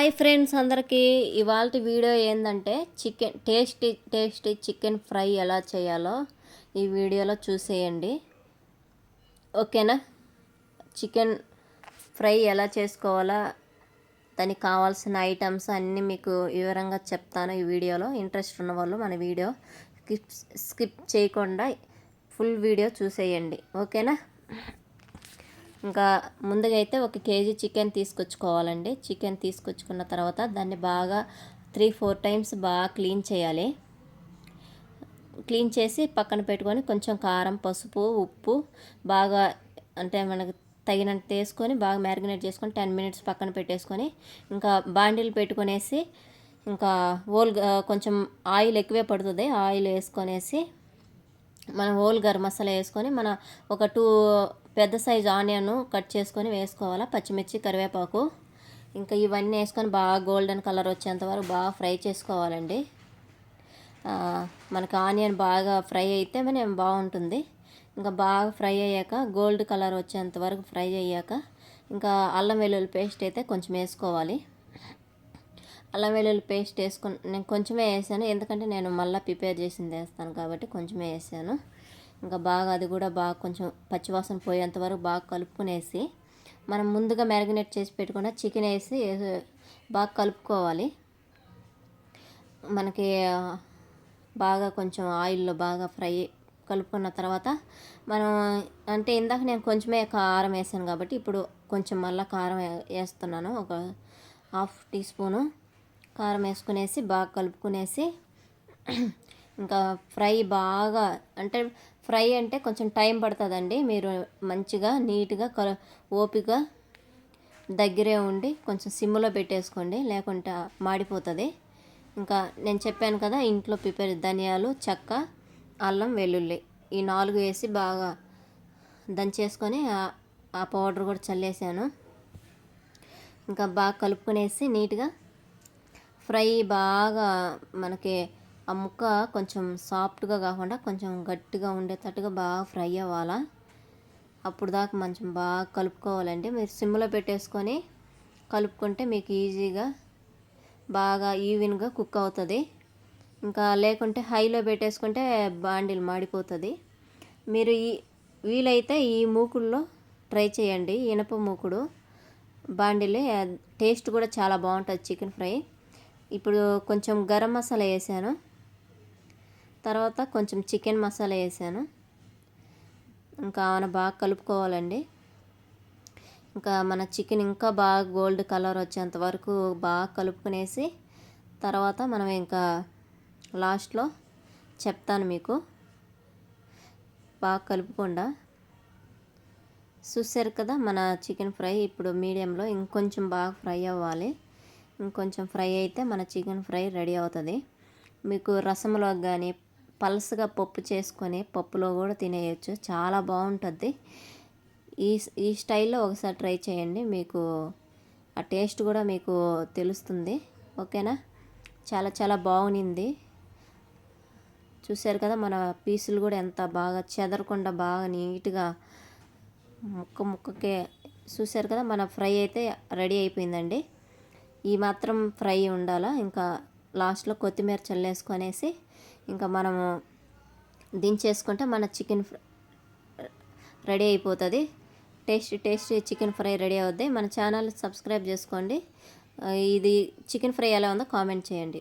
Hi friends అందరికీ ఇవాళ video ఏంటంటే chicken tasty tasty chicken fry ఎలా చేయాలో ఈ వీడియోలో చూసేయండి. ఓకేనా? చికెన్ ఫ్రై ఎలా చేసుకోవాలా దానికి కావాల్సిన ఐటమ్స్ అన్నీ మీకు వివరంగా చెప్తాను ఈ వీడియోలో. ఇంట్రెస్ట్ ఉన్న వాళ్ళు మన వీడియో స్కిప్ స్కిప్ చేయకుండా ఫుల్ వీడియో చూసేయండి. ఓకేనా? ఇంకా ముందుగా అయితే ఒక కేజీ చికెన్ తీసుకొచ్చుకోవాలండి. చికెన్ తీసుకొచ్చుకున్న తర్వాత దాన్ని బాగా త్రీ ఫోర్ టైమ్స్ బాగా క్లీన్ చేయాలి. క్లీన్ చేసి పక్కన పెట్టుకొని కొంచెం కారం పసుపు ఉప్పు బాగా అంటే మనకు తగినంత వేసుకొని బాగా మ్యారినేట్ చేసుకొని టెన్ మినిట్స్ పక్కన పెట్టేసుకొని ఇంకా బాండీలు పెట్టుకునేసి ఇంకా ఓల్ కొంచెం ఆయిల్ ఎక్కువే పడుతుంది. ఆయిల్ వేసుకొనేసి మనం ఓల్ గరం మసాలా వేసుకొని మన ఒక టూ పెద్ద సైజు ఆనియన్ కట్ చేసుకొని వేసుకోవాలి పచ్చిమిర్చి కరివేపాకు. ఇంకా ఇవన్నీ వేసుకొని బాగా గోల్డెన్ కలర్ వచ్చేంత వరకు బాగా ఫ్రై చేసుకోవాలండి. మనకు ఆనియన్ బాగా ఫ్రై అయితే మనం బాగుంటుంది. ఇంకా బాగా ఫ్రై అయ్యాక గోల్డ్ కలర్ వచ్చేంత వరకు ఫ్రై అయ్యాక ఇంకా అల్లం వెల్లుల్లి పేస్ట్ అయితే కొంచెం వేసుకోవాలి. అల్లం వెల్లుల్లి పేస్ట్ వేసుకొని నేను కొంచెమే వేసాను ఎందుకంటే నేను మళ్ళీ ప్రిపేర్ చేసింది వేస్తాను కాబట్టి కొంచెమే వేసాను. ఇంకా బాగా అది కూడా బాగా కొంచెం పచ్చివాసన పోయేంత వరకు బాగా కలుపుకునేసి మనం ముందుగా మ్యారినేట్ చేసి పెట్టుకున్న చికెన్ వేసి బాగా కలుపుకోవాలి. మనకి బాగా కొంచెం ఆయిల్లో బాగా ఫ్రై కలుపుకున్న తర్వాత మనం అంటే ఇందాక నేను కొంచెమే కారం వేసాను కాబట్టి ఇప్పుడు కొంచెం మళ్ళీ కారం వేస్తున్నాను. ఒక హాఫ్ టీ స్పూను కారం వేసుకునేసి బాగా కలుపుకునేసి ఇంకా ఫ్రై బాగా అంటే ఫ్రై అంటే కొంచెం టైం పడుతుందండి. మీరు మంచిగా నీట్గా కల ఓపిక దగ్గరే ఉండి కొంచెం సిమ్లో పెట్టేసుకోండి. లేకుంటే మాడిపోతుంది. ఇంకా నేను చెప్పాను కదా ఇంట్లో ప్రిపేర్ ధనియాలు చెక్క అల్లం వెల్లుల్లి ఈ నాలుగు వేసి బాగా దంచేసుకొని ఆ పౌడర్ కూడా చల్లేసాను. ఇంకా బాగా కలుపుకునేసి నీట్గా ఫ్రై బాగా మనకి ఆ ముక్క కొంచెం సాఫ్ట్గా కాకుండా కొంచెం గట్టిగా ఉండేటట్టుగా బాగా ఫ్రై అవ్వాలా? అప్పుడు దాకా మంచి బాగా కలుపుకోవాలండి మీరు సిమ్లో పెట్టేసుకొని కలుపుకుంటే మీకు ఈజీగా బాగా ఈవెన్గా కుక్ అవుతుంది. ఇంకా లేకుంటే హైలో పెట్టేసుకుంటే బాండిల్ మాడిపోతుంది. మీరు ఈ వీలైతే ఈ మూకుల్లో ట్రై చేయండి. ఇనప మూకుడు బాండిలే టేస్ట్ కూడా చాలా బాగుంటుంది చికెన్ ఫ్రై. ఇప్పుడు కొంచెం గరం మసాలా వేసాను. తర్వాత కొంచెం చికెన్ మసాలా వేసాను. ఇంకా ఆమె బాగా కలుపుకోవాలండి. ఇంకా మన చికెన్ ఇంకా బాగా గోల్డ్ కలర్ వచ్చేంత వరకు బాగా కలుపుకునేసి తర్వాత మనం ఇంకా లాస్ట్లో చెప్తాను మీకు. బాగా కలుపుకుండా. చూసారు కదా మన చికెన్ ఫ్రై ఇప్పుడు మీడియంలో ఇంకొంచెం బాగా ఫ్రై అవ్వాలి. ఇంకొంచెం ఫ్రై అయితే మన చికెన్ ఫ్రై రెడీ అవుతుంది. మీకు రసంలో కానీ పల్స్గా పప్పు చేసుకొని పప్పులో కూడా తినేయచ్చు. చాలా బాగుంటుంది. ఈ ఈ స్టైల్లో ఒకసారి ట్రై చేయండి. మీకు ఆ టేస్ట్ కూడా మీకు తెలుస్తుంది. ఓకేనా? చాలా చాలా బాగునింది. చూశారు కదా మన పీసులు కూడా ఎంత బాగా చెదరకుండా బాగా నీట్గా ముక్క ముక్కకే చూశారు కదా మన ఫ్రై అయితే రెడీ అయిపోయిందండి. ఈ మాత్రం ఫ్రై ఉండాలా? ఇంకా లాస్ట్లో కొత్తిమీర చల్లేసుకొనేసి ఇంకా మనము దించేసుకుంటే మన చికెన్ రెడీ అయిపోతుంది. Taste tasty chicken fry ready అవుద్ది. మన ఛానల్ సబ్స్క్రైబ్ చేసుకోండి. ఇది చికెన్ ఫ్రై ఎలా ఉందో కామెంట్ చేయండి.